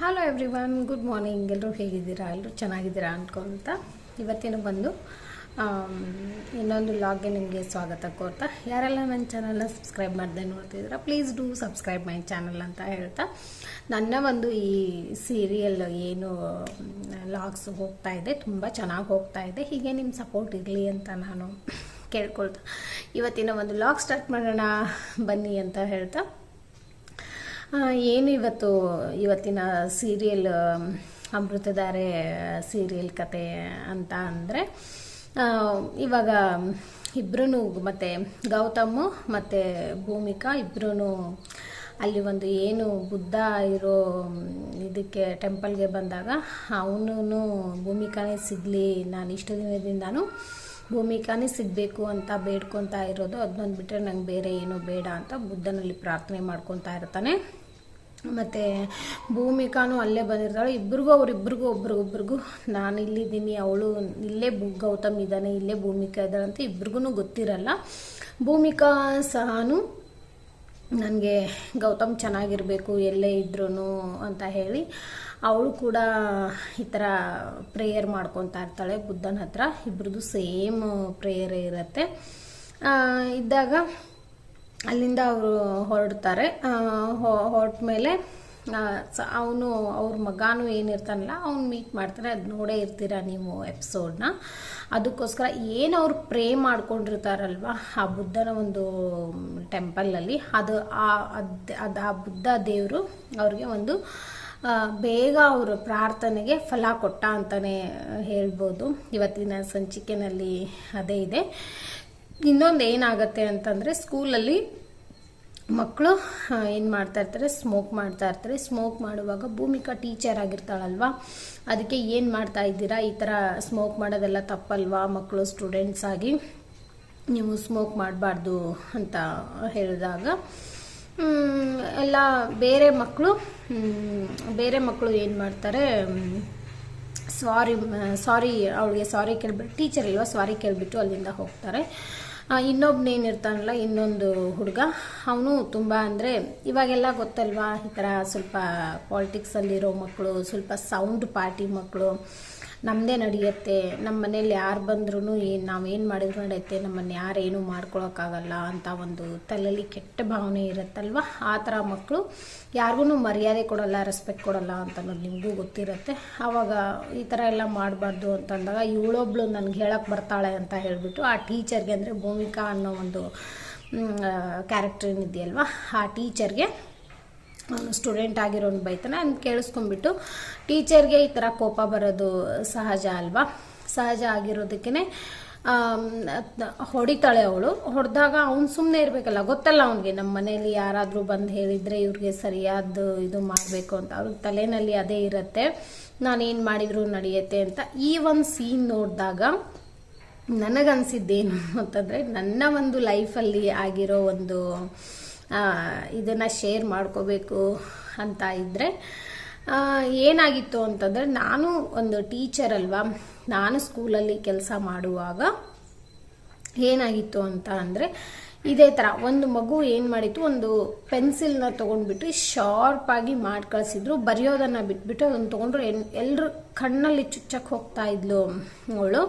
Hello everyone good morning ಎಲ್ಲರೂ ಹೇಗಿದ್ದೀರಾ? ಎಲ್ಲರೂ ಚೆನ್ನಾಗಿದ್ದೀರಾ ಅಂದ್ಕೊಂತ ಇವತ್ತಿನ ಬಂದು ಇನ್ನೊಂದು ಲಾಗ್ಗೆ ನಿಮಗೆ ಸ್ವಾಗತ ಕೋರ್ತಾ. ಯಾರೆಲ್ಲ ನನ್ನ ಚಾನಲ್ನ ಸಬ್ಸ್ಕ್ರೈಬ್ ಮಾಡದೆ ನೋಡ್ತಿದ್ದೀರಾ please do subscribe my channel ಅಂತ ಹೇಳ್ತಾ. ನನ್ನ ಒಂದು ಈ ಸೀರಿಯಲ್ ಏನು ಲಾಗ್ಸ್ ಹೋಗ್ತಾ ಇದೆ, ತುಂಬ ಚೆನ್ನಾಗಿ ಹೋಗ್ತಾ ಇದೆ. ಹೀಗೆ ನಿಮ್ಮ ಸಪೋರ್ಟ್ ಇರಲಿ ಅಂತ ನಾನು ಕೇಳ್ಕೊಳ್ತಾ. ಇವತ್ತಿನ ಒಂದು ಲಾಗ್ ಸ್ಟಾರ್ಟ್ ಮಾಡೋಣ, ಬನ್ನಿ ಅಂತ ಹೇಳ್ತಾ. ಏನು ಇವತ್ತು, ಇವತ್ತಿನ ಸೀರಿಯಲ್ ಅಮೃತಧಾರೆ ಸೀರಿಯಲ್ ಕತೆ ಅಂತ ಅಂದರೆ ಇವಾಗ ಇಬ್ಬರೂ ಮತ್ತು ಗೌತಮ್ ಮತ್ತು ಭೂಮಿಕಾ ಇಬ್ಬರೂ ಅಲ್ಲಿ ಒಂದು ಏನು ಬುದ್ಧ ಇರೋ ಇದಕ್ಕೆ ಟೆಂಪಲ್ಗೆ ಬಂದಾಗ ಅವನು ಭೂಮಿಕಾನೇ ಸಿಗಲಿ ನಾನು ಇಷ್ಟು ದಿನದಿಂದನೂ ಭೂಮಿಕಾನೇ ಸಿಗಬೇಕು ಅಂತ ಬೇಡ್ಕೊತಾ ಇರೋದು ಅದನ್ನೊಂದು ಬಿಟ್ಟರೆ ನಂಗೆ ಬೇರೆ ಏನು ಬೇಡ ಅಂತ ಬುದ್ಧನಲ್ಲಿ ಪ್ರಾರ್ಥನೆ ಮಾಡ್ಕೊತಾ ಇರ್ತಾನೆ. ಮತ್ತು ಭೂಮಿಕಾನು ಅಲ್ಲೇ ಬಂದಿರ್ತಾಳೆ. ಇಬ್ಬರಿಗೂ ಅವರಿಬ್ಬರಿಗೂ ಒಬ್ರಿಗೊಬ್ರಿಗೂ ನಾನು ಇಲ್ಲಿದ್ದೀನಿ ಅವಳು ಇಲ್ಲೇ ಗೌತಮ್ ಇದ್ದಾನೆ, ಇಲ್ಲೇ ಭೂಮಿಕಾ ಇದ್ದಾಳೆ ಅಂತ ಇಬ್ರಿಗೂ ಗೊತ್ತಿರಲ್ಲ. ಭೂಮಿಕಾ ಸಹನು ನನಗೆ ಗೌತಮ್ ಚೆನ್ನಾಗಿರಬೇಕು, ಎಲ್ಲೇ ಇದ್ರೂ ಅಂತ ಹೇಳಿ ಅವಳು ಕೂಡ ಈ ಥರ ಪ್ರೇಯರ್ ಮಾಡ್ಕೊತಾ ಇರ್ತಾಳೆ, ಬುದ್ಧನ ಹತ್ರ. ಇಬ್ರದ್ದು ಸೇಮ್ ಪ್ರೇಯರ್ ಇರುತ್ತೆ. ಇದ್ದಾಗ ಅಲ್ಲಿಂದ ಅವರು ಹೊರಡ್ತಾರೆ. ಹೊರಟ ಮೇಲೆ ಅವನು, ಅವ್ರ ಮಗಾನು ಏನಿರ್ತಾನಲ್ಲ, ಅವ್ನು ಮೀಟ್ ಮಾಡ್ತಾರೆ. ಅದು ನೋಡೇ ಇರ್ತೀರ ನೀವು ಎಪಿಸೋಡ್ನ ಅದಕ್ಕೋಸ್ಕರ ಏನು ಅವ್ರು ಪ್ರೇ ಮಾಡ್ಕೊಂಡಿರ್ತಾರಲ್ವ, ಆ ಬುದ್ಧನ ಒಂದು ಟೆಂಪಲಲ್ಲಿ ಅದು ಆ ಅದ್ ಆ ಬುದ್ಧ ದೇವರು ಅವ್ರಿಗೆ ಒಂದು ಬೇಗ ಅವರು ಪ್ರಾರ್ಥನೆಗೆ ಫಲ ಕೊಟ್ಟ ಅಂತಲೇ ಹೇಳ್ಬೋದು. ಇವತ್ತಿನ ಸಂಚಿಕೆನಲ್ಲಿ ಅದೇ ಇದೆ. ಇನ್ನೊಂದು ಏನಾಗುತ್ತೆ ಅಂತಂದರೆ, ಸ್ಕೂಲಲ್ಲಿ ಮಕ್ಕಳು ಏನು ಮಾಡ್ತಾ ಇರ್ತಾರೆ, ಸ್ಮೋಕ್ ಮಾಡ್ತಾ ಇರ್ತಾರೆ. ಸ್ಮೋಕ್ ಮಾಡುವಾಗ ಭೂಮಿಕಾ ಟೀಚರ್ ಆಗಿರ್ತಾಳಲ್ವಾ? ಅದಕ್ಕೆ ಏನು ಮಾಡ್ತಾ ಇದ್ದೀರಾ? ಈ ಥರ ಸ್ಮೋಕ್ ಮಾಡೋದೆಲ್ಲ ತಪ್ಪಲ್ವಾ? ಮಕ್ಕಳು ಸ್ಟೂಡೆಂಟ್ಸ್ ಆಗಿ ನೀವು ಸ್ಮೋಕ್ ಮಾಡಬಾರ್ದು ಅಂತ ಹೇಳಿದಾಗ ಎಲ್ಲ ಬೇರೆ ಮಕ್ಕಳು ಬೇರೆ ಮಕ್ಕಳು ಏನು ಮಾಡ್ತಾರೆ ಸಾರಿ ಸಾರಿ ಅವಳಿಗೆ ಸಾರಿ ಕೇಳ್ಬಿಟ್ಟು ಟೀಚರ್ ಇಲ್ವಾ ಸಾರಿ ಕೇಳಿಬಿಟ್ಟು ಅಲ್ಲಿಂದ ಹೋಗ್ತಾರೆ. ಇನ್ನೊಬ್ನೇನಿರ್ತಾನಲ್ಲ ಇನ್ನೊಂದು ಹುಡುಗ, ಅವನು ತುಂಬ ಅಂದರೆ, ಇವಾಗೆಲ್ಲ ಗೊತ್ತಲ್ವಾ, ಈ ಥರ ಸ್ವಲ್ಪ ಪಾಲಿಟಿಕ್ಸಲ್ಲಿರೋ ಮಕ್ಕಳು ಸ್ವಲ್ಪ ಸೌಂಡ್ ಪಾರ್ಟಿ ಮಕ್ಕಳು ನಮ್ಮದೇ ನಡೆಯುತ್ತೆ. ನಮ್ಮ ಮನೇಲಿ ಯಾರು ಬಂದ್ರೂ ಏನು ನಾವೇನು ಮಾಡಿದ್ರು ನಡೆಯುತ್ತೆ. ನಮ್ಮನ್ನು ಯಾರೇನು ಮಾಡ್ಕೊಳೋಕ್ಕಾಗಲ್ಲ ಅಂತ ಒಂದು ತಲೆಯಲ್ಲಿ ಕೆಟ್ಟ ಭಾವನೆ ಇರುತ್ತಲ್ವ? ಆ ಥರ ಮಕ್ಕಳು ಯಾರಿಗೂ ಮರ್ಯಾದೆ ಕೊಡಲ್ಲ ರೆಸ್ಪೆಕ್ಟ್ ಕೊಡಲ್ಲ ಅಂತ ಅನ್ನೋದು ನಿಮಗೂ ಗೊತ್ತಿರುತ್ತೆ. ಆವಾಗ ಈ ಥರ ಎಲ್ಲ ಮಾಡಬಾರ್ದು ಅಂತಂದಾಗ ಇವಳೊಬ್ಳು ನನಗೆ ಹೇಳಕ್ಕೆ ಬರ್ತಾಳೆ ಅಂತ ಹೇಳಿಬಿಟ್ಟು ಆ ಟೀಚರ್ಗೆ ಅಂದರೆ ಭೂಮಿಕಾ ಅನ್ನೋ ಒಂದು ಕ್ಯಾರೆಕ್ಟರ್ ಏನಿದೆಯಲ್ವ? ಆ ಟೀಚರ್ಗೆ ಅವನು ಸ್ಟೂಡೆಂಟ್ ಆಗಿರೋನು ಬೈತಾನೆ, ಅವ್ನು ಕೇಳಿಸ್ಕೊಂಡ್ಬಿಟ್ಟು, ಟೀಚರ್ಗೆ ಈ ಥರ ಕೋಪ ಬರೋದು ಸಹಜ ಅಲ್ವಾ? ಸಹಜ ಆಗಿರೋದಕ್ಕೇ ಹೊಡಿತಾಳೆ ಅವಳು. ಹೊಡೆದಾಗ ಅವ್ನು ಸುಮ್ಮನೆ ಇರಬೇಕಲ್ಲ, ಗೊತ್ತಲ್ಲ ಅವನಿಗೆ ನಮ್ಮ ಮನೇಲಿ ಯಾರಾದರೂ ಬಂದು ಹೇಳಿದರೆ ಇವ್ರಿಗೆ ಸರಿಯಾದ ಇದು ಮಾಡಬೇಕು ಅಂತ. ಅವ್ರಿಗೆ ತಲೆನಲ್ಲಿ ಅದೇ ಇರುತ್ತೆ, ನಾನೇನು ಮಾಡಿದರೂ ನಡೆಯುತ್ತೆ ಅಂತ. ಈ ಒಂದು ಸೀನ್ ನೋಡಿದಾಗ ನನಗನ್ಸಿದ್ದೇನು ಅಂತಂದರೆ, ನನ್ನ ಒಂದು ಲೈಫಲ್ಲಿ ಆಗಿರೋ ಒಂದು ಇದನ್ನು ಶೇರ್ ಮಾಡ್ಕೋಬೇಕು ಅಂತ ಇದ್ದರೆ ಏನಾಗಿತ್ತು ಅಂತಂದರೆ ನಾನು ಒಂದು ಟೀಚರ್ ಅಲ್ವಾ, ನಾನು ಸ್ಕೂಲಲ್ಲಿ ಕೆಲಸ ಮಾಡುವಾಗ ಏನಾಗಿತ್ತು ಅಂತ ಅಂದರೆ, ಇದೇ ಥರ ಒಂದು ಮಗು ಏನು ಮಾಡಿತ್ತು, ಒಂದು ಪೆನ್ಸಿಲ್ನ ತೊಗೊಂಡ್ಬಿಟ್ಟು ಶಾರ್ಪಾಗಿ ಮಾಡಿ ಕಳಿಸಿದ್ರು, ಬರೆಯೋದನ್ನು ಬಿಟ್ಬಿಟ್ಟು ಅದನ್ನು ತೊಗೊಂಡ್ರು ಎನ್ ಎಲ್ಲರೂ ಕಣ್ಣಲ್ಲಿ ಚುಚ್ಚಕ್ಕೆ ಹೋಗ್ತಾ ಇದ್ಲು ಅವಳು.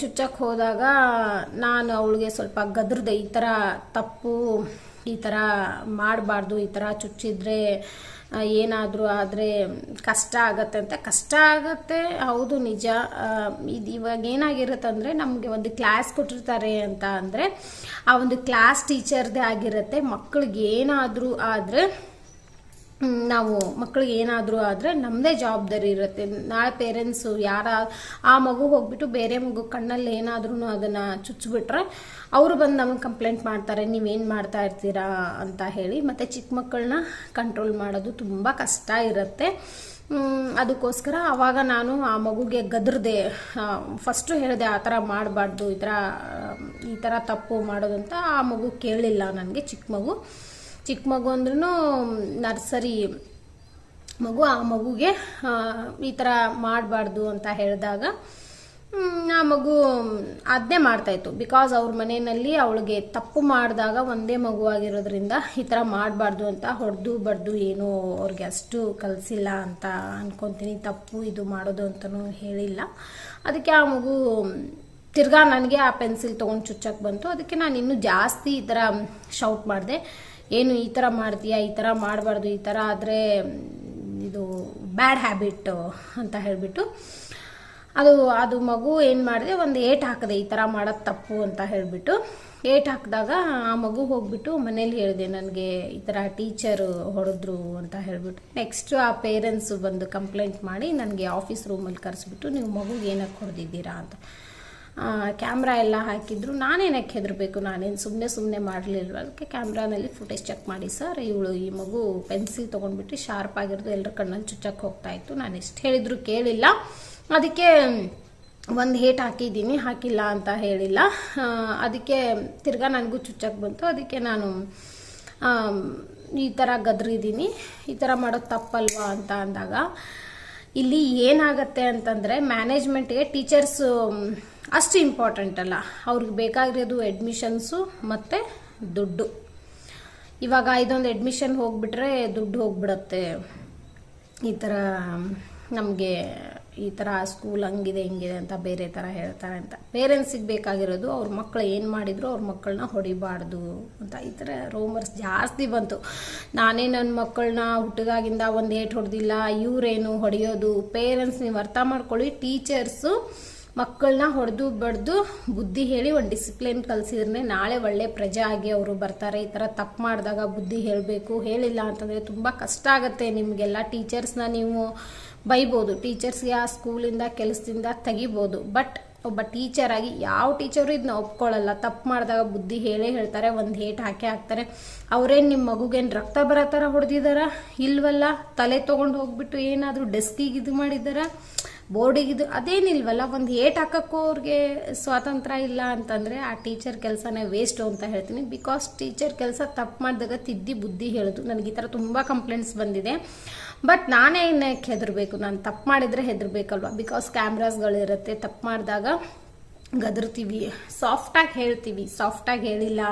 ಚುಚ್ಚಕ್ಕೆ ಹೋದಾಗ ನಾನು ಅವಳಿಗೆ ಸ್ವಲ್ಪ ಗದ್ರದೆ ಈ ಥರ ತಪ್ಪು ಈ ಥರ ಮಾಡಬಾರ್ದು, ಈ ಥರ ಚುಚ್ಚಿದ್ರೆ ಏನಾದರೂ ಆದರೆ ಕಷ್ಟ ಆಗತ್ತೆ ಅಂತ. ಕಷ್ಟ ಆಗತ್ತೆ, ಹೌದು ನಿಜ. ಇದು ಇವಾಗ ಏನಾಗಿರುತ್ತೆ ಅಂದರೆ ನಮಗೆ ಒಂದು ಕ್ಲಾಸ್ ಕೊಟ್ಟಿರ್ತಾರೆ ಅಂತ ಅಂದರೆ, ಆ ಒಂದು ಕ್ಲಾಸ್ ಟೀಚರ್ದೇ ಆಗಿರುತ್ತೆ. ಮಕ್ಕಳಿಗೆ ಏನಾದರೂ ಆದರೆ ನಾವು ಮಕ್ಕಳಿಗೆ ಏನಾದರೂ ಆದರೆ ನಮ್ಮದೇ ಜವಾಬ್ದಾರಿ ಇರುತ್ತೆ. ನಾಳೆ ಪೇರೆಂಟ್ಸು ಯಾರ, ಆ ಮಗು ಹೋಗ್ಬಿಟ್ಟು ಬೇರೆ ಮಗು ಕಣ್ಣಲ್ಲಿ ಏನಾದ್ರೂ ಅದನ್ನು ಚುಚ್ಚಿಬಿಟ್ರೆ ಅವರು ಬಂದು ನಮಗೆ ಕಂಪ್ಲೇಂಟ್ ಮಾಡ್ತಾರೆ, ನೀವೇನು ಮಾಡ್ತಾ ಇರ್ತೀರಾ ಅಂತ ಹೇಳಿ. ಮತ್ತು ಚಿಕ್ಕ ಮಕ್ಕಳನ್ನ ಕಂಟ್ರೋಲ್ ಮಾಡೋದು ತುಂಬ ಕಷ್ಟ ಇರುತ್ತೆ. ಅದಕ್ಕೋಸ್ಕರ ಆವಾಗ ನಾನು ಆ ಮಗುಗೆ ಗದ್ರದೆ ಫಸ್ಟು ಹೇಳಿದೆ ಆ ಥರ ಮಾಡಬಾರ್ದು, ಈ ಥರ ಈ ಥರ ತಪ್ಪು ಮಾಡೋದಂತ ಆ ಮಗು ಕೇಳಲಿಲ್ಲ ನನಗೆ ಚಿಕ್ಕ ಮಗು. ಚಿಕ್ಕ ಮಗು ಅಂದ್ರೂ ನರ್ಸರಿ ಮಗು, ಆ ಮಗುಗೆ ಈ ಥರ ಮಾಡಬಾರ್ದು ಅಂತ ಹೇಳಿದಾಗ ಆ ಮಗು ಅದನ್ನೇ ಮಾಡ್ತಾಯಿತ್ತು ಬಿಕಾಸ್ ಅವ್ರ ಮನೆಯಲ್ಲಿ ಅವಳಿಗೆ ತಪ್ಪು ಮಾಡಿದಾಗ ಒಂದೇ ಮಗು ಆಗಿರೋದ್ರಿಂದ ಈ ಥರ ಮಾಡಬಾರ್ದು ಅಂತ ಹೊಡೆದು ಬಡ್ದು ಏನೂ ಅವ್ರಿಗೆ ಅಷ್ಟು ಕಲಿಸಿಲ್ಲ ಅಂತ ಅನ್ಕೊತೀನಿ. ತಪ್ಪು ಇದು ಮಾಡೋದು ಅಂತಲೂ ಹೇಳಿಲ್ಲ. ಅದಕ್ಕೆ ಆ ಮಗು ತಿರ್ಗಾ ನನಗೆ ಆ ಪೆನ್ಸಿಲ್ ತೊಗೊಂಡು ಚುಚ್ಚಕ್ಕೆ ಬಂತು. ಅದಕ್ಕೆ ನಾನು ಇನ್ನೂ ಜಾಸ್ತಿ ಈ ಥರ ಶೌಟ್ ಮಾಡಿದೆ. ಏನು ಈ ಥರ ಮಾಡ್ತೀಯಾ, ಈ ಥರ ಮಾಡಬಾರ್ದು, ಈ ಥರ ಆದರೆ, ಇದು ಬ್ಯಾಡ್ ಹ್ಯಾಬಿಟ್ ಅಂತ ಹೇಳಿಬಿಟ್ಟು ಅದು ಅದು ಮಗು ಏನು ಮಾಡಿದೆ, ಒಂದು ಏಟ್ ಹಾಕಿದೆ ಈ ಥರ ಮಾಡೋದು ತಪ್ಪು ಅಂತ ಹೇಳಿಬಿಟ್ಟು ಏಟ್ ಹಾಕಿದಾಗ ಆ ಮಗು ಹೋಗ್ಬಿಟ್ಟು ಮನೇಲಿ ಹೇಳಿದೆ, ನನಗೆ ಈ ಥರ ಟೀಚರು ಹೊಡೆದ್ರು ಅಂತ ಹೇಳಿಬಿಟ್ಟು. ನೆಕ್ಸ್ಟ್ ಆ ಪೇರೆಂಟ್ಸು ಬಂದು ಕಂಪ್ಲೇಂಟ್ ಮಾಡಿ ನನಗೆ ಆಫೀಸ್ ರೂಮಲ್ಲಿ ಕರೆಸ್ಬಿಟ್ಟು ನೀವು ಮಗುಗೆ ಏನಕ್ಕೆ ಹೊಡೆದಿದ್ದೀರಾ ಅಂತ. ಕ್ಯಾಮ್ರಾ ಎಲ್ಲ ಹಾಕಿದ್ರು. ನಾನೇನಕ್ಕೆ ಹೆದರಬೇಕು? ನಾನೇನು ಸುಮ್ಮನೆ ಸುಮ್ಮನೆ ಮಾಡಲಿಲ್ವ? ಅದಕ್ಕೆ ಕ್ಯಾಮ್ರಾನಲ್ಲಿ ಫುಟೇಜ್ ಚೆಕ್ ಮಾಡಿ ಸರ್ ಇವಳು ಈ ಮಗು ಪೆನ್ಸಿಲ್ ತೊಗೊಂಡ್ಬಿಟ್ಟು ಶಾರ್ಪ್ ಆಗಿರೋದು. ಎಲ್ಲರ ಕಣ್ಣಲ್ಲಿ ಚುಚ್ಚಕ್ಕೆ ಹೋಗ್ತಾ ಇತ್ತು. ನಾನು ಎಷ್ಟು ಹೇಳಿದ್ರು ಕೇಳಿಲ್ಲ. ಅದಕ್ಕೆ ಒಂದು ಹೇಟ್ ಹಾಕಿದ್ದೀನಿ. ಹಾಕಿಲ್ಲ ಅಂತ ಹೇಳಿಲ್ಲ. ಅದಕ್ಕೆ ತಿರ್ಗಾ ನನಗೂ ಚುಚ್ಚಕ್ಕೆ ಬಂತು. ಅದಕ್ಕೆ ನಾನು ಈ ಥರ ಗದ್ರಿದ್ದೀನಿ. ಈ ಥರ ಮಾಡೋದು ತಪ್ಪಲ್ವಾ ಅಂತ ಅಂದಾಗ ಇಲ್ಲಿ ಏನಾಗತ್ತೆ ಅಂತಂದರೆ ಮ್ಯಾನೇಜ್ಮೆಂಟ್ಗೆ ಟೀಚರ್ಸ್ ಅಷ್ಟು ಇಂಪಾರ್ಟೆಂಟ್ ಅಲ್ಲ. ಅವ್ರಿಗೆ ಬೇಕಾಗಿರೋದು ಅಡ್ಮಿಷನ್ಸು ಮತ್ತು ದುಡ್ಡು. ಇವಾಗ ಇದೊಂದು ಅಡ್ಮಿಷನ್ ಹೋಗ್ಬಿಟ್ರೆ ದುಡ್ಡು ಹೋಗ್ಬಿಡತ್ತೆ. ಈ ಥರ ನಮಗೆ ಈ ಥರ ಸ್ಕೂಲ್ ಹಂಗಿದೆ, ಹಿಂಗಿದೆ ಅಂತ ಬೇರೆ ಥರ ಹೇಳ್ತಾರೆ ಅಂತ. ಪೇರೆಂಟ್ಸಿಗೆ ಬೇಕಾಗಿರೋದು ಅವ್ರ ಮಕ್ಕಳು ಏನು ಮಾಡಿದ್ರು ಅವ್ರ ಮಕ್ಕಳನ್ನ ಹೊಡಿಬಾರ್ದು ಅಂತ. ಈ ಥರ ರೋಮರ್ಸ್ ಜಾಸ್ತಿ ಬಂತು. ನಾನೇ ನನ್ನ ಮಕ್ಕಳನ್ನ ಹುಟ್ಟಿದಾಗಿಂದ ಒಂದು ಏಟ್ ಹೊಡೆದಿಲ್ಲ, ಇವರೇನು ಹೊಡೆಯೋದು? ಪೇರೆಂಟ್ಸ್ ನೀವು ಅರ್ಥ ಮಾಡ್ಕೊಳ್ಳಿ ಟೀಚರ್ಸು ಮಕ್ಕಳನ್ನ ಹೊಡೆದು ಬಡ್ದು ಬುದ್ಧಿ ಹೇಳಿ ಒಂದು ಡಿಸಿಪ್ಲಿನ್ ಕಲಿಸಿದ್ರೆ ನಾಳೆ ಒಳ್ಳೆ ಪ್ರಜೆ ಆಗಿ ಅವರು ಬರ್ತಾರೆ. ಈ ಥರ ತಪ್ಪು ಮಾಡಿದಾಗ ಬುದ್ಧಿ ಹೇಳಬೇಕು. ಹೇಳಿಲ್ಲ ಅಂತಂದರೆ ತುಂಬ ಕಷ್ಟ ಆಗುತ್ತೆ ನಿಮಗೆಲ್ಲ. ಟೀಚರ್ಸ್ನ ನೀವು ಬೈಬೋದು ಟೀಚರ್ಸ್ಗೆ ಆ ಸ್ಕೂಲಿಂದ ಕೆಲಸದಿಂದ ತೆಗಿಬೋದು. ಬಟ್ ಒಬ್ಬ ಟೀಚರ್ ಆಗಿ ಯಾವ ಟೀಚರು ಇದನ್ನ ಒಪ್ಕೊಳ್ಳಲ್ಲ. ತಪ್ಪು ಮಾಡಿದಾಗ ಬುದ್ಧಿ ಹೇಳೇ ಹೇಳ್ತಾರೆ, ಒಂದು ಹೇಟ್ ಹಾಕಿ ಹಾಕ್ತಾರೆ. ಅವ್ರೇನು ನಿಮ್ಮ ಮಗುಗೇನು ರಕ್ತ ಬರೋ ಥರ ಹೊಡೆದಿದ್ದಾರಾ ಇಲ್ವಲ್ಲ? ತಲೆ ತೊಗೊಂಡು ಹೋಗ್ಬಿಟ್ಟು ಏನಾದರೂ ಡೆಸ್ಕಿಗೆ ಇದು ಮಾಡಿದಾರ? ಬೋರ್ಡಿಗೆ ಇದು ಅದೇನಿಲ್ವಲ್ಲ, ಒಂದು ಏಟ್ ಹಾಕೋಕ್ಕೂ ಅವ್ರಿಗೆ ಸ್ವಾತಂತ್ರ್ಯ ಇಲ್ಲ ಅಂತಂದರೆ ಆ ಟೀಚರ್ ಕೆಲಸನೇ ವೇಸ್ಟು ಅಂತ ಹೇಳ್ತೀನಿ. ಬಿಕಾಸ್ ಟೀಚರ್ ಕೆಲಸ ತಪ್ಪು ಮಾಡಿದಾಗ ತಿದ್ದಿ ಬುದ್ಧಿ ಹೇಳೋದು. ನನಗೆ ಈ ಥರ ತುಂಬ ಕಂಪ್ಲೇಂಟ್ಸ್ ಬಂದಿದೆ. ಬಟ್ ನಾನೇ ಇನ್ನಕ್ಕೆ ಹೆದರ್ಬೇಕು. ನಾನು ತಪ್ಪು ಮಾಡಿದರೆ ಹೆದರ್ಬೇಕಲ್ವ? ಬಿಕಾಸ್ ಕ್ಯಾಮ್ರಾಸ್ಗಳಿರುತ್ತೆ ತಪ್ಪು ಮಾಡಿದಾಗ ಗದರ್ತೀವಿ. ಸಾಫ್ಟಾಗಿ ಹೇಳ್ತೀವಿ. ಸಾಫ್ಟಾಗಿ ಹೇಳಿಲ್ಲ,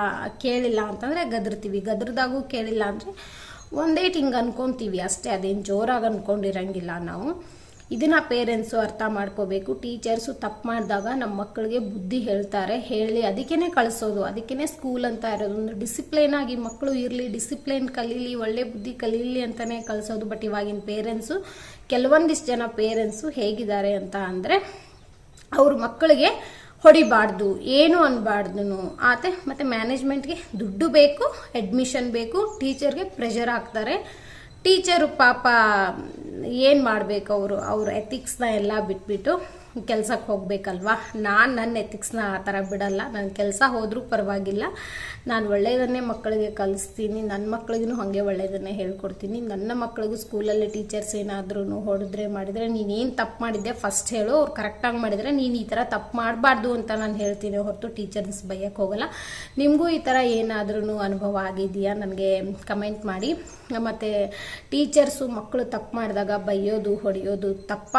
ಕೇಳಿಲ್ಲ ಅಂತಂದರೆ ಗದರ್ತೀವಿ. ಗದ್ರದಾಗೂ ಕೇಳಿಲ್ಲ ಅಂದರೆ ಒಂದೇ ಹಿಂಗೆ ಅನ್ಕೊತೀವಿ. ಅಷ್ಟೇ, ಅದೇನು ಜೋರಾಗಿ ಅನ್ಕೊಂಡಿರಂಗಿಲ್ಲ ನಾವು. ಇದನ್ನ ಪೇರೆಂಟ್ಸು ಅರ್ಥ ಮಾಡ್ಕೋಬೇಕು. ಟೀಚರ್ಸು ತಪ್ಪು ಮಾಡಿದಾಗ ನಮ್ಮ ಮಕ್ಕಳಿಗೆ ಬುದ್ಧಿ ಹೇಳ್ತಾರೆ, ಹೇಳಿ ಅದಕ್ಕೇ ಕಳಿಸೋದು. ಅದಕ್ಕೇ ಸ್ಕೂಲ್ ಅಂತ ಇರೋದು. ಒಂದು ಡಿಸಿಪ್ಲೈನ್ ಆಗಿ ಮಕ್ಕಳು ಇರಲಿ ಡಿಸಿಪ್ಲೈನ್ ಕಲೀಲಿ, ಒಳ್ಳೆ ಬುದ್ಧಿ ಕಲೀಲಿ ಅಂತಲೇ ಕಳಿಸೋದು. ಬಟ್ ಇವಾಗಿನ ಪೇರೆಂಟ್ಸು ಕೆಲವೊಂದಿಷ್ಟು ಜನ ಪೇರೆಂಟ್ಸು ಹೇಗಿದ್ದಾರೆ ಅಂತ ಅಂದರೆ, ಅವ್ರ ಮಕ್ಕಳಿಗೆ ಹೊಡಿಬಾರ್ದು. ಏನು ಅನ್ಬಾರ್ದು ಆತೆ ಮತ್ತು ಮ್ಯಾನೇಜ್ಮೆಂಟ್ಗೆ ದುಡ್ಡು ಬೇಕು ಅಡ್ಮಿಷನ್ ಬೇಕು ಟೀಚರ್ಗೆ ಪ್ರೆಷರ್ ಹಾಕ್ತಾರೆ. ಟೀಚರು ಪಾಪ, ಏನು ಮಾಡಬೇಕು ಅವರು? ಅವ್ರ ಎಥಿಕ್ಸ್ನ ಎಲ್ಲ ಬಿಟ್ಬಿಟ್ಟು ಕೆಲಸಕ್ಕೆ ಹೋಗ್ಬೇಕಲ್ವಾ? ನಾನು ನನ್ನ ಎಥಿಕ್ಸ್ನ ಆ ಥರ ಬಿಡಲ್ಲ. ನನ್ನ ಕೆಲಸ ಹೋದರೂ ಪರವಾಗಿಲ್ಲ. ನಾನು ಒಳ್ಳೆಯದನ್ನೇ ಮಕ್ಕಳಿಗೆ ಕಲಿಸ್ತೀನಿ ನನ್ನ ಮಕ್ಕಳಿಗೂ ಹಾಗೆ ಒಳ್ಳೆಯದನ್ನೇ ಹೇಳ್ಕೊಡ್ತೀನಿ. ನನ್ನ ಮಕ್ಕಳಿಗೂ ಸ್ಕೂಲಲ್ಲಿ ಟೀಚರ್ಸ್ ಏನಾದ್ರೂ ಹೊಡೆದ್ರೆ ಮಾಡಿದರೆ ನೀನೇನು ತಪ್ಪು ಮಾಡಿದ್ದೆ ಫಸ್ಟ್ ಹೇಳು, ಅವ್ರು ಕರೆಕ್ಟಾಗಿ ಮಾಡಿದರೆ ನೀನು ಈ ಥರ ತಪ್ಪು ಮಾಡಬಾರ್ದು ಅಂತ ನಾನು ಹೇಳ್ತೀನಿ. ಹೊರತು ಟೀಚರ್ಸ್ ಬೈಯಕ್ಕೆ ಹೋಗಲ್ಲ. ನಿಮಗೂ ಈ ಥರ ಏನಾದ್ರೂ ಅನುಭವ ಆಗಿದೆಯಾ ನನಗೆ ಕಮೆಂಟ್ ಮಾಡಿ. ಮತ್ತು ಟೀಚರ್ಸು ಮಕ್ಕಳು ತಪ್ಪು ಮಾಡಿದಾಗ ಬೈಯೋದು, ಹೊಡೆಯೋದು ತಪ್ಪ,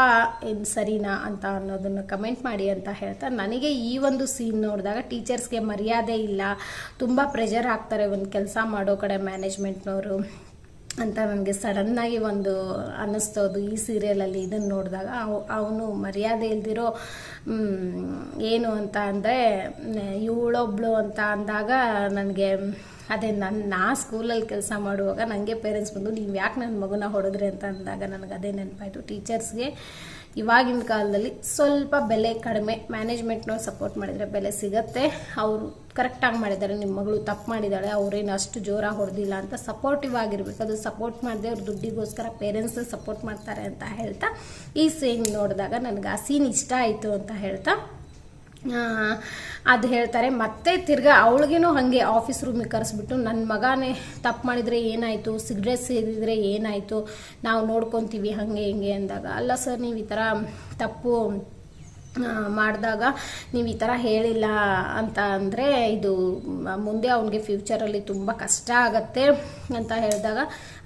ಏನು ಸರಿನಾ ಅಂತ ಅನ್ನೋದನ್ನು ಕಮೆಂಟ್ ಮಾಡಿ ಅಂತ ಹೇಳ್ತಾ, ನನಗೆ ಈ ಒಂದು ಸೀನ್ ನೋಡಿದಾಗ ಟೀಚರ್ಸ್ಗೆ ಮರ್ಯಾದೆ ಇಲ್ಲ. ತುಂಬ ಪ್ರೆಷರ್ ಹಾಕ್ತಾರೆ ಒಂದು ಕೆಲಸ ಮಾಡೋ ಕಡೆ ಮ್ಯಾನೇಜ್ಮೆಂಟ್ನವರು ಅಂತ ನನಗೆ ಸಡನ್ನಾಗಿ ಒಂದು ಅನ್ನಿಸ್ತೋದು ಈ ಸೀರಿಯಲಲ್ಲಿ ಇದನ್ನು ನೋಡಿದಾಗ. ಅವನು ಮರ್ಯಾದೆ ಇಲ್ದಿರೋ ಏನು ಅಂತ ಅಂದರೆ ಇವಳೊಬ್ಳು ಅಂತ ಅಂದಾಗ ನನಗೆ ಅದೇ ನನ್ನ ನಾ ಸ್ಕೂಲಲ್ಲಿ ಕೆಲಸ ಮಾಡುವಾಗ ನನಗೆ ಪೇರೆಂಟ್ಸ್ ಬಂದು, ನೀವು ಯಾಕೆ ನನ್ನ ಮಗುನ ಹೊಡೆದ್ರಿ? ಅಂತ ಅಂದಾಗ ನನಗೆ ಅದೇ ನೆನಪಾಯಿತು. ಟೀಚರ್ಸ್ಗೆ ಇವಾಗಿನ ಕಾಲದಲ್ಲಿ ಸ್ವಲ್ಪ ಬೆಲೆ ಕಡಿಮೆ ಮ್ಯಾನೇಜ್ಮೆಂಟ್ನವ್ರು ಸಪೋರ್ಟ್ ಮಾಡಿದರೆ ಬೆಲೆ ಸಿಗತ್ತೆ. ಅವರು ಕರೆಕ್ಟಾಗಿ ಮಾಡಿದ್ದಾರೆ ನಿಮ್ಮ ಮಗಳು ತಪ್ಪು ಮಾಡಿದ್ದಾಳೆ, ಅವ್ರೇನು ಅಷ್ಟು ಜೋರಾಗಿ ಹೊಡೆದಿಲ್ಲ ಅಂತ ಸಪೋರ್ಟಿವ್ ಆಗಿರಬೇಕು. ಅದು ಸಪೋರ್ಟ್ ಮಾಡದೆ ಅವ್ರ ದುಡ್ಡಿಗೋಸ್ಕರ ಪೇರೆಂಟ್ಸ್ ಸಪೋರ್ಟ್ ಮಾಡ್ತಾರೆ ಅಂತ ಹೇಳ್ತಾ, ಈ ಸೀನ್ ನೋಡಿದಾಗ ನನಗೆ ಆ ಸೀನ್ ಇಷ್ಟ ಆಯಿತು ಅಂತ ಹೇಳ್ತಾ ಅದು ಹೇಳ್ತಾರೆ. ಮತ್ತೆ ತಿರ್ಗ ಅವಳಿಗೇನೋ ಹಾಗೆ ಆಫೀಸ್ ರೂಮಿಗೆ ಕರೆಸ್ಬಿಟ್ಟು ನನ್ನ ಮಗನೇ ತಪ್ಪು ಮಾಡಿದರೆ ಏನಾಯಿತು? ಸಿಗರೇಟ್ ಸೇದಿದ್ರೆ ಏನಾಯಿತು? ನಾವು ನೋಡ್ಕೊತೀವಿ ಹಾಗೆ ಹಿಂಗೆ ಅಂದಾಗ. ಅಲ್ಲ ಸರ್, ನೀವು ಈ ಥರ ತಪ್ಪು ಮಾಡಿದಾಗ ನೀವು ಈ ಥರ ಹೇಳಿಲ್ಲ ಅಂತ ಅಂದರೆ ಇದು ಮುಂದೆ ಅವನಿಗೆ ಫ್ಯೂಚರಲ್ಲಿ ತುಂಬ ಕಷ್ಟ ಆಗತ್ತೆ ಅಂತ ಹೇಳಿದಾಗ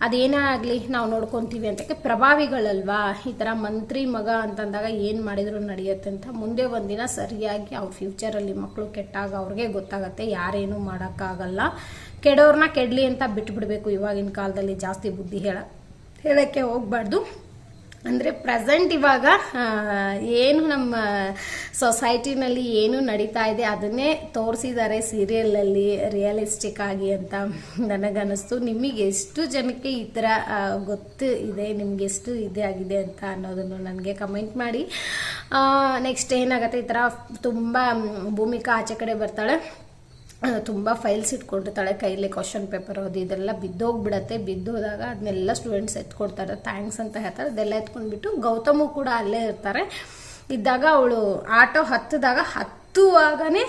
ಅದೇನೇ ಆಗಲಿ ನಾವು ನೋಡ್ಕೊತೀವಿ ಅಂತಕ್ಕೆ ಪ್ರಭಾವಿಗಳಲ್ವಾ? ಈ ಥರ ಮಂತ್ರಿ ಮಗ ಅಂತಂದಾಗ ಏನು ಮಾಡಿದ್ರು ನಡೆಯುತ್ತೆ ಅಂತ ಮುಂದೆ ಒಂದಿನ ಸರಿಯಾಗಿ ಅವ್ರ ಫ್ಯೂಚರಲ್ಲಿ ಮಕ್ಕಳು ಕೆಟ್ಟಾಗ ಅವ್ರಿಗೆ ಗೊತ್ತಾಗತ್ತೆ, ಯಾರೇನು ಮಾಡೋಕ್ಕಾಗಲ್ಲ. ಕೆಡೋರ್ನ ಕೆಡಲಿ ಅಂತ ಬಿಟ್ಬಿಡ್ಬೇಕು ಇವಾಗಿನ ಕಾಲದಲ್ಲಿ ಜಾಸ್ತಿ ಬುದ್ಧಿ ಹೇಳ, ಹೇಳೋಕ್ಕೆ ಹೋಗ್ಬಾರ್ದು. ಅಂದರೆ ಪ್ರೆಸೆಂಟ್ ಇವಾಗ ಏನು ನಮ್ಮ ಸೊಸೈಟಿನಲ್ಲಿ ಏನು ನಡೀತಾ ಇದೆ ಅದನ್ನೇ ತೋರಿಸಿದ್ದಾರೆ ಸೀರಿಯಲಲ್ಲಿ ರಿಯಲಿಸ್ಟಿಕ್ ಆಗಿ ಅಂತ ನನಗನ್ನಿಸ್ತು. ನಿಮಗೆ ಎಷ್ಟು ಜನಕ್ಕೆ ಈ ಥರ ಗೊತ್ತು ಇದೆ, ನಿಮ್ಗೆ ಎಷ್ಟು ಇದೆ ಆಗಿದೆ ಅಂತ ಅನ್ನೋದನ್ನು ನನಗೆ ಕಮೆಂಟ್ ಮಾಡಿ. ನೆಕ್ಸ್ಟ್ ಏನಾಗುತ್ತೆ ಈ ಥರ ತುಂಬ ಭೂಮಿಕಾ ಆಚೆ ಕಡೆ ಬರ್ತಾಳೆ. ತುಂಬ ಫೈಲ್ಸ್ ಇಟ್ಕೊಂಡಿರ್ತಾಳೆ, ಕೈಲಿ ಕ್ವಶನ್ ಪೇಪರ್ ಅದು ಇದೆಲ್ಲ ಬಿದ್ದೋಗ್ಬಿಡತ್ತೆ. ಬಿದ್ದೋದಾಗ ಅದನ್ನೆಲ್ಲ ಸ್ಟೂಡೆಂಟ್ಸ್ ಎತ್ಕೊಡ್ತಾರೆ. ಥ್ಯಾಂಕ್ಸ್ ಅಂತ ಹೇಳ್ತಾರೆ. ಅದೆಲ್ಲ ಎತ್ಕೊಂಡ್ಬಿಟ್ಟು ಗೌತಮು ಕೂಡ ಅಲ್ಲೇ ಇರ್ತಾರೆ. ಇದ್ದಾಗ ಅವಳು ಆಟೋ ಹತ್ತಿದಾಗ ಹತ್ತುವಾಗನೇ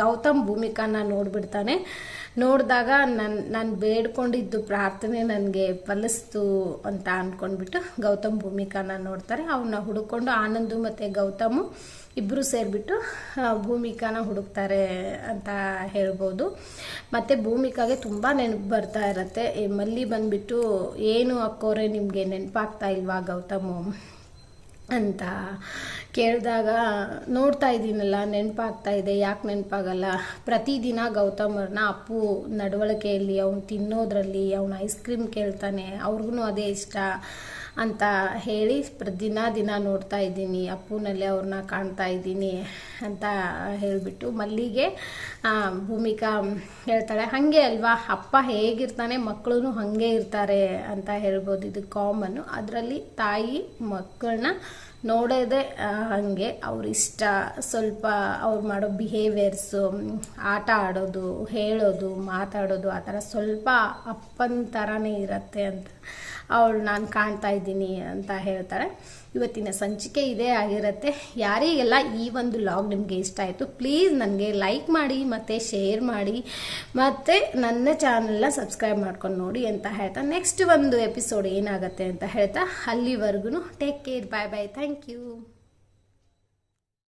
ಗೌತಮ್ ಭೂಮಿಕಾನ ನೋಡ್ಬಿಡ್ತಾನೆ. ನೋಡಿದಾಗ ನನ್ನ ನಾನು ಬೇಡ್ಕೊಂಡಿದ್ದು ಪ್ರಾರ್ಥನೆ ನನಗೆ ಫಲಿಸ್ತು ಅಂತ ಅಂದ್ಕೊಂಡ್ಬಿಟ್ಟು ಗೌತಮ್ ಭೂಮಿಕಾನ ನೋಡ್ತಾರೆ. ಅವನ್ನ ಹುಡುಕೊಂಡು ಆನಂದು ಮತ್ತು ಗೌತಮು ಇಬ್ಬರು ಸೇರಿಬಿಟ್ಟು ಭೂಮಿಕಾನ ಹುಡುಕ್ತಾರೆ ಅಂತ ಹೇಳ್ಬೋದು. ಮತ್ತು ಭೂಮಿಕಾಗೆ ತುಂಬ ನೆನಪು ಬರ್ತಾ ಇರತ್ತೆ. ಮಲ್ಲಿ ಬಂದ್ಬಿಟ್ಟು, ಏನು ಅಕ್ಕೋರೆ ನಿಮಗೆ ನೆನಪಾಗ್ತಾ ಇಲ್ವಾ ಗೌತಮು? ಅಂತ ಕೇಳಿದಾಗ ನೋಡ್ತಾ ಇದ್ದೀನಲ್ಲ, ನೆನಪಾಗ್ತಾ ಇದೆ. ಯಾಕೆ ನೆನಪಾಗಲ್ಲ? ಪ್ರತಿದಿನ ಗೌತಮರನ್ನ ಅಪ್ಪು ನಡವಳಿಕೆಯಲ್ಲಿ, ಅವ್ನು ತಿನ್ನೋದ್ರಲ್ಲಿ, ಅವನು ಐಸ್ ಕ್ರೀಮ್ ಕೇಳ್ತಾನೆ. ಅವ್ರಿಗೂ ಅದೇ ಇಷ್ಟ. ಅಂತ ಹೇಳಿ ದಿನ ದಿನ ನೋಡ್ತಾ ಇದ್ದೀನಿ, ಅಪ್ಪುನಲ್ಲಿ ಅವ್ರನ್ನ ಕಾಣ್ತಾ ಇದ್ದೀನಿ ಅಂತ ಹೇಳಿಬಿಟ್ಟು ಮಲ್ಲಿಗೆ ಭೂಮಿಕಾ ಹೇಳ್ತಾಳೆ, ಹಾಗೆ ಅಲ್ವಾ? ಅಪ್ಪ ಹೇಗಿರ್ತಾನೆ ಮಕ್ಕಳು ಹಾಗೆ ಇರ್ತಾರೆ ಅಂತ ಹೇಳ್ಬೋದು. ಇದು ಕಾಮನ್ನು ಅದರಲ್ಲಿ ತಾಯಿ ಮಕ್ಕಳನ್ನ ನೋಡೋದೇ ಹಾಗೆ ಅವ್ರ ಇಷ್ಟ, ಸ್ವಲ್ಪ ಅವ್ರು ಮಾಡೋ ಬಿಹೇವಿಯರ್ಸು ಆಟ ಆಡೋದು, ಹೇಳೋದು, ಮಾತಾಡೋದು, ಆ ಥರ ಸ್ವಲ್ಪ ಅಪ್ಪನ ಥರನೇ ಇರುತ್ತೆ ಅಂತ ಅವಳು ನಾನು ಕಾಣ್ತಾ ಇದ್ದೀನಿ ಅಂತ ಹೇಳ್ತಾಳೆ ಇವತ್ತಿನ ಸಂಚಿಕೆ ಇದೇ ಆಗಿರುತ್ತೆ. ಯಾರಿಗೆಲ್ಲ ಈ ಒಂದು ಲಾಗ್ ನಿಮಗೆ ಇಷ್ಟ ಆಯಿತು ಪ್ಲೀಸ್ ನನಗೆ ಲೈಕ್ ಮಾಡಿ, ಮತ್ತು ಶೇರ್ ಮಾಡಿ, ಮತ್ತು ನನ್ನ ಚಾನಲ್ನ ಸಬ್ಸ್ಕ್ರೈಬ್ ಮಾಡ್ಕೊಂಡು ನೋಡಿ ಅಂತ ಹೇಳ್ತಾ ನೆಕ್ಸ್ಟ್ ಒಂದು ಎಪಿಸೋಡ್ ಏನಾಗುತ್ತೆ ಅಂತ ಹೇಳ್ತಾ ಅಲ್ಲಿವರೆಗೂ take care bye bye thank Thank you.